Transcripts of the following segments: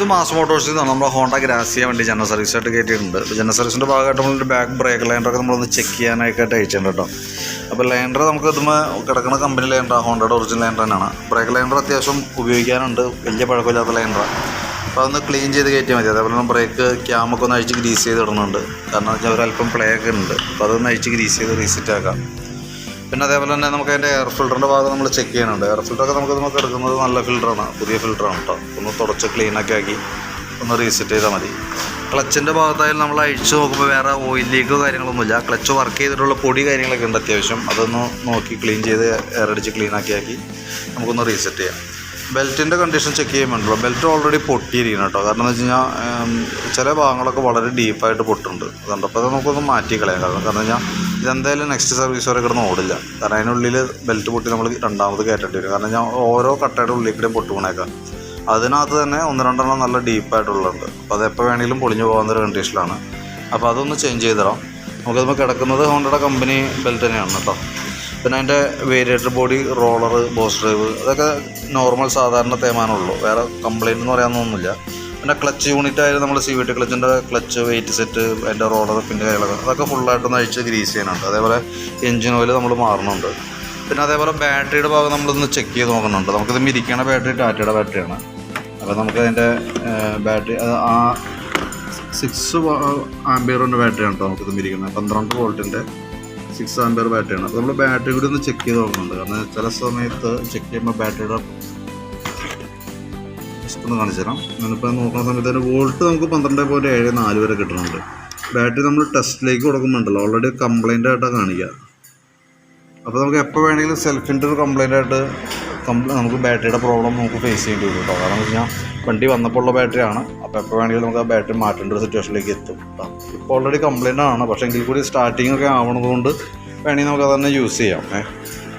ഇത് മാസ് മോട്ടോഴ്സിൽ നിന്നാണ് നമ്മുടെ ഹോണ്ട ഗ്രാസിയ വണ്ടി ജനറൽ സർവീസായിട്ട് കയറ്റിയിട്ടുണ്ട് അപ്പോൾ ജനറൽ സർവീസിന്റെ ഭാഗമായിട്ട് നമ്മളൊരു ബാക്ക് ബ്രേക്ക് ലൈൻഡറൊക്കെ നമ്മളൊന്ന് ചെക്ക് ചെയ്യാനായിട്ട് അയച്ചിട്ടുണ്ട് കേട്ടോ. അപ്പോൾ ലൈൻഡർ നമുക്ക് ഇതുമ്പോൾ കിടക്കുന്ന കമ്പനി ലൈൻഡർ ഹോണ്ടയുടെ ഒറിജിനൽ ലൈൻഡർ തന്നെയാണ്. ബ്രേക്ക് ലൈൻഡർ അത്യാവശ്യം ഉപയോഗിക്കാനുണ്ട്. വലിയ പഴക്കമില്ലാത്ത ലൈൻഡർ അപ്പോൾ അതൊന്ന് ക്ലീൻ ചെയ്ത് കയറ്റിയാൽ മതി. അതേപോലെ തന്നെ ബ്രേക്ക് ക്യാമൊക്കെ ഒന്ന് അഴിച്ച് ഗ്രീസ് ചെയ്ത് ഇടുന്നുണ്ട്. കാരണം വെച്ചാൽ ഒരല്പം പ്ലേ ഒക്കെ ഉണ്ട്. അപ്പോൾ അതൊന്ന് അഴിച്ച് ഗ്രീസ് ചെയ്ത് റീസെറ്റ് ആക്കാം. പിന്നെ അതേപോലെ തന്നെ നമുക്ക് അതിന്റെ എയർ ഫിൽറ്ററിന്റെ ഭാഗം നമ്മൾ ചെക്ക് ചെയ്യുന്നുണ്ട് എയർ ഫിൽറ്ററൊക്കെ നമുക്ക് നമുക്ക് എടുക്കുന്നത് നല്ല ഫിൽറ്ററാണ് പുതിയ ഫിൽറ്ററാണ് കേട്ടോ ഒന്ന് തുടച്ച് ക്ലീനൊക്കെ ആക്കി ഒന്ന് റീസെറ്റ് ചെയ്താൽ മതി. ക്ലച്ചിന്റെ ഭാഗത്തായാലും നമ്മൾ അഴിച്ച് നോക്കുമ്പോൾ വേറെ ഓയിൽ ലീക്കോ കാര്യങ്ങളൊന്നുമില്ല ക്ലച്ച് വർക്ക് ചെയ്തിട്ടുള്ള പൊടി കാര്യങ്ങളൊക്കെ ഉണ്ട് അത്യാവശ്യം. അതൊന്ന് നോക്കി ക്ലീൻ ചെയ്ത് എയർ അടിച്ച് ക്ലീനാക്കി ആക്കി നമുക്കൊന്ന് റീസെറ്റ് ചെയ്യാം. ബെൽറ്റിന്റെ കണ്ടീഷൻ ചെക്ക് ചെയ്യുമ്പോണ്ടല്ലോ. ബെൽറ്റ് ഓൾറെഡി പൊട്ടിയിരിക്കണം കേട്ടോ കാരണം എന്ന് വെച്ച് കഴിഞ്ഞാൽ ചില ഭാഗങ്ങളൊക്കെ വളരെ ഡീപ്പായിട്ട് പൊട്ടുണ്ട്. അതുകൊണ്ട് അപ്പോൾ നമുക്കൊന്ന് മാറ്റി കളയാം കാരണം കാരണം വെച്ചാൽ ഇതെന്തായാലും നെക്സ്റ്റ് സർവീസ് വരെ കിടന്ന് ഓടില്ല. കാരണം അതിനുള്ളിൽ ബെൽറ്റ് പൊട്ടി നമ്മൾ രണ്ടാമത് കയറ്റേണ്ടി വരും. കാരണം ഞാൻ ഓരോ കട്ടയുടെ ഉള്ളിൽ കൂടെയും പൊട്ടി പോണേക്കാം അതിനകത്ത് തന്നെ ഒന്ന് രണ്ടെണ്ണം നല്ല ഡീപ്പായിട്ടുള്ളുണ്ട് അപ്പോൾ അത് എപ്പോൾ വേണമെങ്കിലും പൊളിഞ്ഞു പോകുന്ന ഒരു കണ്ടീഷനിലാണ് അപ്പോൾ അതൊന്ന് ചേഞ്ച് ചെയ്തിടാം. നമുക്കതിപ്പോൾ കിടക്കുന്നത് ഹോണ്ടയുടെ കമ്പനി ബെൽറ്റ് തന്നെയാണ് കേട്ടോ. പിന്നെ അതിന്റെ variator body roller boss drive അതൊക്കെ നോർമൽ സാധാരണ തേമാനമുള്ളൂ വേറെ കംപ്ലൈന്റ് എന്ന് പറയാനൊന്നുമില്ല പിന്നെ ക്ലച്ച് യൂണിറ്റ് ആയാലും നമ്മൾ സി വി ടി ക്ലച്ചിന്റെ ക്ലച്ച് വെയിറ്റ് സെറ്റ് അതിന്റെ റോഡർ പിന്നെ കാര്യങ്ങളൊക്കെ അതൊക്കെ ഫുള്ളായിട്ടൊന്ന് അഴിച്ച് ഗ്രീസ് ചെയ്യാനുണ്ട്. അതേപോലെ എഞ്ചിൻ ഓയിൽ നമ്മൾ മാറുന്നുണ്ട് പിന്നെ അതേപോലെ ബാറ്ററിയുടെ ഭാഗം നമ്മളൊന്ന് ചെക്ക് ചെയ്ത് നോക്കുന്നുണ്ട്. നമുക്കിത് മിരിക്കണ ബാറ്ററി ടാറ്റയുടെ ബാറ്ററിയാണ് അപ്പോൾ നമുക്ക് അതിന്റെ ബാറ്ററി ആ സിക്സ് ആംബിയറിന്റെ ബാറ്ററിയാണ് കേട്ടോ നമുക്കിത് മിരിക്കുന്നത്. പന്ത്രണ്ട് വോൾട്ടിന്റെ സിക്സ് ആംബിയർ ബാറ്ററിയാണ് അപ്പോൾ നമ്മൾ ബാറ്ററി കൂടി ഒന്ന് ചെക്ക് ചെയ്ത് നോക്കുന്നുണ്ട്. കാരണം ചില സമയത്ത് ചെക്ക് ചെയ്യുമ്പോൾ ബാറ്ററിയുടെ ഒന്ന് കാണിച്ചു തരാം. ഞാനിപ്പോൾ നോക്കുന്ന സമയത്ത് അതിന്റെ വോൾട്ട് നമുക്ക് പന്ത്രണ്ട് പോയിന്റ് ഏഴ് നാല് വരെ കിട്ടുന്നുണ്ട് ബാറ്ററി നമ്മൾ ടെസ്റ്റിലേക്ക് കൊടുക്കുന്നുണ്ടല്ലോ. ഓൾറെഡി കംപ്ലൈന്റ് ആയിട്ടാണ് കാണിക്കുക അപ്പോൾ നമുക്ക് എപ്പോൾ വേണമെങ്കിലും സെൽഫിന്റെ ഒരു കംപ്ലൈന്റ് ആയിട്ട് നമുക്ക് ബാറ്ററിയുടെ പ്രോബ്ലം നമുക്ക് ഫേസ് ചെയ്യേണ്ടി വരും കേട്ടോ. കാരണം വെച്ച് കഴിഞ്ഞാൽ വണ്ടി വന്നപ്പോൾ ഉള്ള ബാറ്ററിയാണ് അപ്പോൾ എപ്പോൾ വേണമെങ്കിലും നമുക്ക് ആ ബാറ്ററി മാറ്റേണ്ട ഒരു സിറ്റുവേഷനിലേക്ക് എത്തും കേട്ടോ. ഇപ്പോൾ ഓൾറെഡി കംപ്ലൈന്റ് ആണ്. പക്ഷേ എങ്കിൽ കൂടി സ്റ്റാർട്ടിംഗ് ഒക്കെ ആവണതുകൊണ്ട് വേണമെങ്കിൽ നമുക്ക് അത് തന്നെ യൂസ് ചെയ്യാം. ഏ?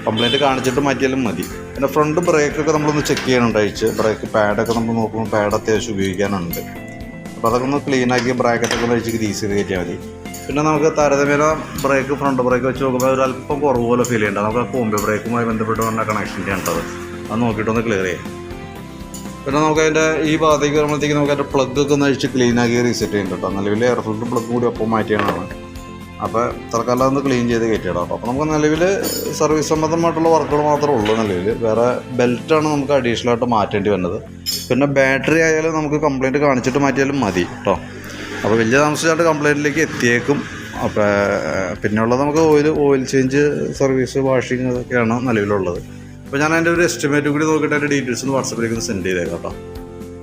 കംപ്ലൈന്റ് കാണിച്ചിട്ട് മാറ്റിയാലും മതി. പിന്നെ ഫ്രണ്ട് ബ്രേക്കൊക്കെ നമ്മളൊന്ന് ചെക്ക് ചെയ്യാനുണ്ട് അയച്ച്. ബ്രേക്ക് പാഡൊക്കെ നമ്മൾ നോക്കുമ്പോൾ പാഡ് അത്യാവശ്യം ഉപയോഗിക്കാനുണ്ട്. അപ്പോൾ അതൊക്കെ ഒന്ന് ക്ലീനാക്കി ബ്രാക്കറ്റൊക്കെ ഒന്ന് അഴിച്ച് ഗ്രീസ് ചെയ്ത് കയറ്റിയാൽ മതി. പിന്നെ നമുക്ക് താരതമ്യേന ബ്രേക്ക് ഫ്രണ്ട് ബ്രേക്ക് വെച്ച് നോക്കുമ്പോൾ ഒരു അല്പം കുറവ് പോലെ ഫീൽ ചെയ്യേണ്ട. നമുക്ക് കോമ്പി ബ്രേക്കുമായി ബന്ധപ്പെട്ട് വന്ന കണക്ഷന്റെ ഉണ്ടത് അത് നോക്കിയിട്ടൊന്ന് ക്ലിയർ ചെയ്യാം. പിന്നെ നമുക്ക് അതിന്റെ ഈ ഭാഗത്തേക്ക് വരുമ്പോഴത്തേക്ക് നമുക്ക് അതിന്റെ പ്ലഗ് ഒക്കെ ഒന്ന് അഴിച്ച് ക്ലീൻ ആക്കി റീസെറ്റ് ചെയ്യുന്നുണ്ട് കേട്ടോ. നിലവിൽ എയർ ഫിൽറ്റർ പ്ലഗ് കൂടി ഒപ്പം മാറ്റിയാണ് അപ്പോൾ തൽക്കാലം ഒന്ന് ക്ലീൻ ചെയ്ത് കയറ്റിയിടാം അപ്പോൾ നമുക്ക് നിലവിൽ സർവീസ് സംബന്ധമായിട്ടുള്ള വർക്കുകൾ മാത്രമേ ഉള്ളൂ നിലവിൽ വേറെ ബെൽറ്റാണ് നമുക്ക് അഡീഷണൽ ആയിട്ട് മാറ്റേണ്ടി വന്നത്. പിന്നെ ബാറ്ററി ആയാലും നമുക്ക് കംപ്ലൈന്റ് കാണിച്ചിട്ട് മാറ്റിയാലും മതി കേട്ടോ. അപ്പോൾ വലിയ താമസിച്ചായിട്ട് കംപ്ലൈന്റിലേക്ക് എത്തിയേക്കും. അപ്പോൾ പിന്നെയുള്ളത് നമുക്ക് oil oil change service washing ഇതൊക്കെയാണ് നിലവിലുള്ളത്. അപ്പോൾ ഞാൻ അതിന്റെ ഒരു എസ്റ്റിമേറ്റ് കൂടി നോക്കിയിട്ട് അതിന്റെ ഡീറ്റെയിൽസ് ഒന്ന് വാട്സപ്പിലേക്ക് ഒന്ന് സെൻഡ് ചെയ്തേക്കാം കേട്ടോ.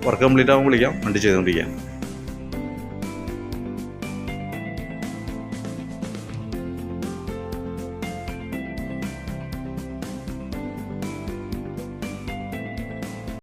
വർക്ക് കംപ്ലീറ്റ് ആകുമ്പോൾ വിളിക്കാം. വണ്ടി ചെയ്തുകൊണ്ടിരിക്കാം